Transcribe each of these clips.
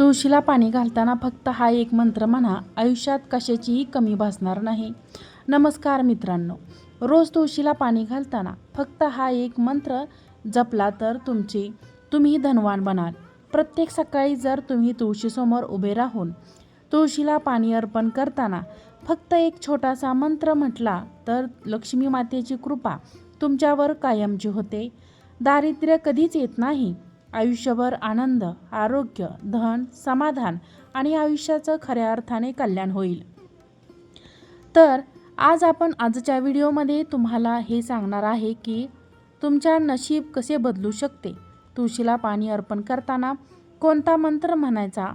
तुळशीला पाणी घालताना फक्त हा एक मंत्र म्हणा आयुष्यात कशाचीही कमी भासणार नाही. नमस्कार मित्रांनो रोज तुळशीला पाणी घालताना फक्त हा एक मंत्र जपला तर तुमची तुम्ही धनवान बनाल. प्रत्येक सकाळी जर तुम्ही तुळशीसमोर उभे राहून तुळशीला पाणी अर्पण करताना फक्त एक छोटासा मंत्र म्हटला तर लक्ष्मी मातेची कृपा तुमच्यावर कायमची होते. दारिद्र्य कधीच येत नाही. आयुष्यभर आनंद आरोग्य धन समाधान आणि आयुष्याचं खऱ्या अर्थाने कल्याण होईल. तर आज आपण आजच्या व्हिडिओमध्ये तुम्हाला हे सांगणार आहे की तुमच्या नशीब कसे बदलू शकते? तुळशीला पाणी अर्पण करताना कोणता मंत्र म्हणायचा?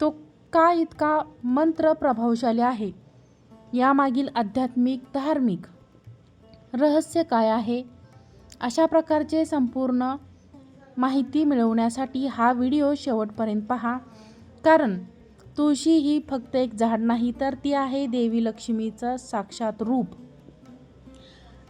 तो का इतका मंत्र प्रभावशाली आहे? यामागील आध्यात्मिक धार्मिक रहस्य काय आहे? अशा प्रकारचे संपूर्ण माहिती मिळवण्यासाठी हा व्हिडिओ शेवटपर्यंत पहा. कारण तुळशी ही फक्त एक झाड नाही तर ती आहे देवी लक्ष्मीचं साक्षात रूप.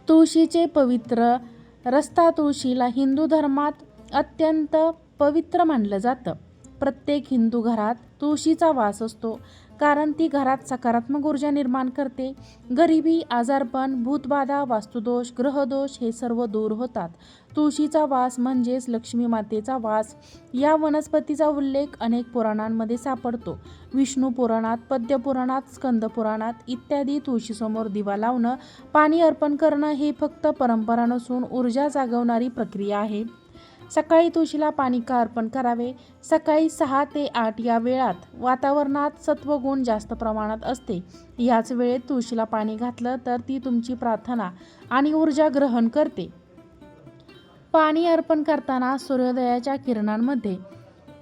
तुळशीचे पवित्र रस्ता तुळशीला हिंदू धर्मात अत्यंत पवित्र मानलं जातं. प्रत्येक हिंदू घरात तुळशीचा वास असतो. कारण ती घरात सकारात्मक ऊर्जा निर्माण करते. गरिबी आजारपण भूतबाधा वास्तुदोष ग्रहदोष हे सर्व दूर होतात. तुळशीचा वास म्हणजेच लक्ष्मी मातेचा वास. या वनस्पतीचा उल्लेख अनेक पुराणांमध्ये सापडतो. विष्णू पुराणात पद्यपुराणात स्कंदपुराणात इत्यादी तुळशीसमोर दिवा लावणं पाणी अर्पण करणं हे फक्त परंपरा नसून ऊर्जा जागवणारी प्रक्रिया आहे. सकाळी तुळशीला पाणी का अर्पण करावे? सकाळी सहा ते आठ या वेळात वातावरणात सत्वगुण जास्त प्रमाणात असते. याच वेळेत तुळशीला पाणी घातलं तर ती तुमची प्रार्थना आणि ऊर्जा ग्रहण करते. पाणी अर्पण करताना सूर्योदयाच्या किरणांमध्ये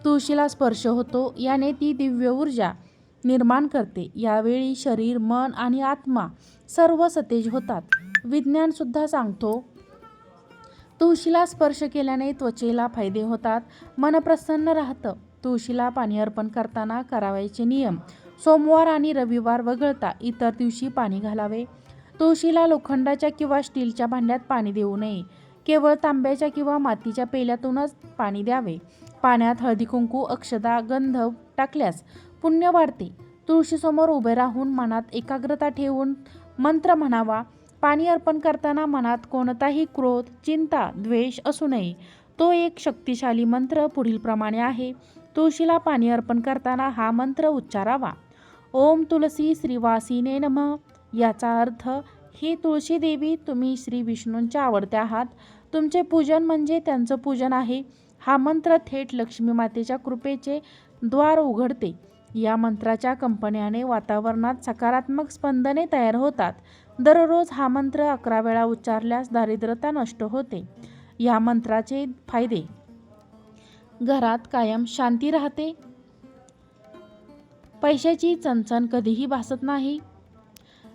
तुळशीला स्पर्श होतो याने ती दिव्य ऊर्जा निर्माण करते. यावेळी शरीर मन आणि आत्मा सर्व सतेज होतात. विज्ञानसुद्धा सांगतो तुळशीला स्पर्श केल्याने त्वचेला फायदे होतात. मन प्रसन्न राहतं. तुळशीला पाणी अर्पण करताना करावायचे नियम. सोमवार आणि रविवार वगळता इतर दिवशी पाणी घालावे. तुळशीला लोखंडाच्या किंवा स्टीलच्या भांड्यात पाणी देऊ नये. केवळ तांब्याच्या किंवा मातीच्या पेल्यातूनच पाणी द्यावे. पाण्यात हळदी कुंकू अक्षदा गंध टाकल्यास पुण्य वाढते. तुळशीसमोर उभे राहून मनात एकाग्रता ठेवून मंत्र म्हणावा. पाणी अर्पण करताना मनात कोणताही क्रोध चिंता द्वेष असू नये. तो एक शक्तिशाली मंत्र पुढीलप्रमाणे आहे. तुळशीला पाणी अर्पण करताना हा मंत्र उच्चारावा. ओम तुलसी श्रीवासीने नम. याचा अर्थ ही तुळशी देवी तुम्ही श्री विष्णूंच्या आवडत्या आहात. तुमचे पूजन म्हणजे त्यांचं पूजन आहे. हा मंत्र थेट लक्ष्मी मातेच्या कृपेचे द्वार उघडते. या मंत्राच्या कंपन्याने वातावरणात सकारात्मक स्पंदने तयार होतात. दररोज हा मंत्र अकरा वेळा उच्चारल्यास दारिद्र्यता नष्ट होते. या मंत्राचे फायदे. घरात कायम शांती राहते. पैशाची चणचण कधीही भासत नाही.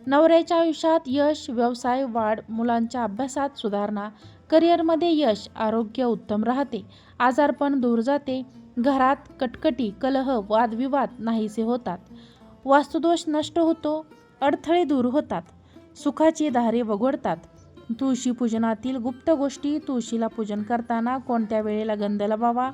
नवऱ्याच्या आयुष्यात यश व्यवसाय वाढ मुलांच्या अभ्यासात सुधारणा करिअरमध्ये यश आरोग्य उत्तम राहते. आजारपण दूर जाते. घरात कटकटी कलह वादविवाद नाहीसे होतात. वास्तुदोष नष्ट होतो. अडथळे दूर होतात. सुखाची दारे वगळतात. तुळशी पूजनातील गुप्त गोष्टी तुळशीला पूजन करताना कोणत्या वेळेला गंध लावावा?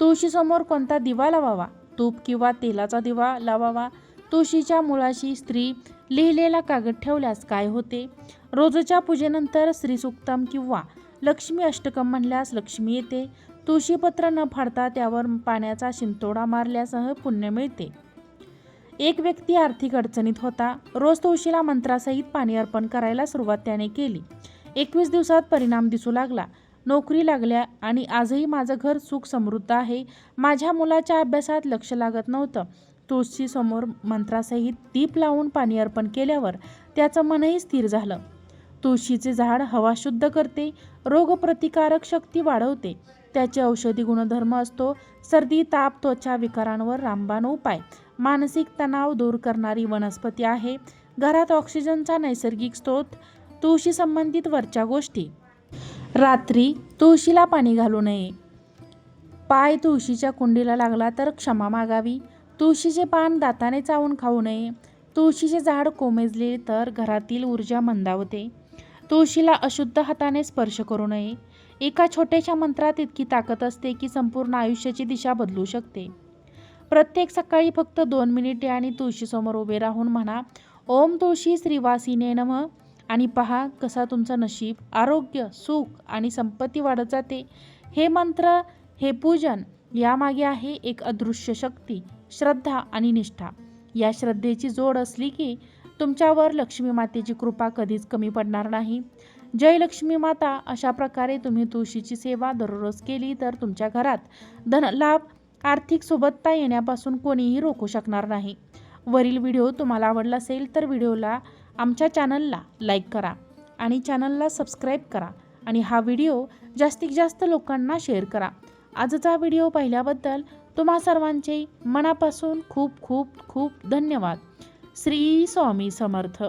तुळशीसमोर कोणता दिवा लावावा? तूप किंवा तेलाचा दिवा लावावा? तुळशीच्या मुळाशी स्त्री लिहिलेला कागद ठेवल्यास काय होते? रोजच्या पूजेनंतर श्रीसुक्तम किंवा लक्ष्मी अष्टकम म्हणल्यास लक्ष्मी येते. तुळशीपत्र न फाडता त्यावर पाण्याचा शिंतोडा मारल्यासह पुण्य मिळते. एक व्यक्ती आर्थिक अडचणीत होता. रोज तुळशीला मंत्रासहित पाणी अर्पण करायला सुरुवात त्याने केली. एकवीस दिवसात परिणाम दिसू लागला. नोकरी लागल्या आणि आजही माझं घर सुख समृद्ध आहे. माझ्या मुलाच्या अभ्यासात लक्ष लागत नव्हतं. तुळशीसमोर मंत्रासहित दीप लावून पाणी अर्पण केल्यावर त्याचं मनही स्थिर झालं. तुळशीचे झाड हवा शुद्ध करते. रोगप्रतिकारक शक्ती वाढवते. त्याचे औषधी गुणधर्म असतो. सर्दी ताप त्वचा विकारांवर रामबाण उपाय. मानसिक तणाव दूर करणारी वनस्पती आहे. घरात ऑक्सिजनचा नैसर्गिक स्रोत तुळशी संबंधित वरच्या गोष्टी. रात्री तुळशीला पाणी घालू नये. पाय तुळशीच्या कुंडीला लागला तर क्षमा मागावी. तुळशीचे पान दाताने चावून खाऊ नये. तुळशीचे झाड कोमेजले तर घरातील ऊर्जा मंदावते. तुळशीला अशुद्ध हाताने स्पर्श करू नये. एका छोट्याशा मंत्रात इतकी ताकद असते की संपूर्ण आयुष्याची दिशा बदलू शकते. प्रत्येक सकाळी फक्त दोन मिनिटे आणि तुळशीसमोर उभे राहून म्हणा ओम तुळशी श्रीवासीने नम. आणि पहा कसा तुमचं नशीब आरोग्य सुख आणि संपत्ती वाढत जाते. हे मंत्र हे पूजन यामागे आहे एक अदृश्य शक्ती श्रद्धा आणि निष्ठा. या श्रद्धेची जोड असली की तुमच्यावर लक्ष्मी मातेची कृपा कधीच कमी पडणार नाही. जय लक्ष्मी माता अशा प्रकारे तुम्ही तुळशीची सेवा दररोज केली तर तुमच्या घरात धनलाभ आर्थिक सोबतता येण्यापासून कोणीही रोखू शकणार नाही. वरील व्हिडिओ तुम्हाला आवडला असेल तर व्हिडिओला आमच्या चॅनलला लाईक करा आणि चॅनलला सबस्क्राईब करा आणि हा व्हिडिओ जास्तीत जास्त लोकांना शेअर करा. आजचा व्हिडिओ पाहिल्याबद्दल तुम्हा सर्वांचे मनापासून खूप खूप खूप धन्यवाद. श्री स्वामी समर्थ.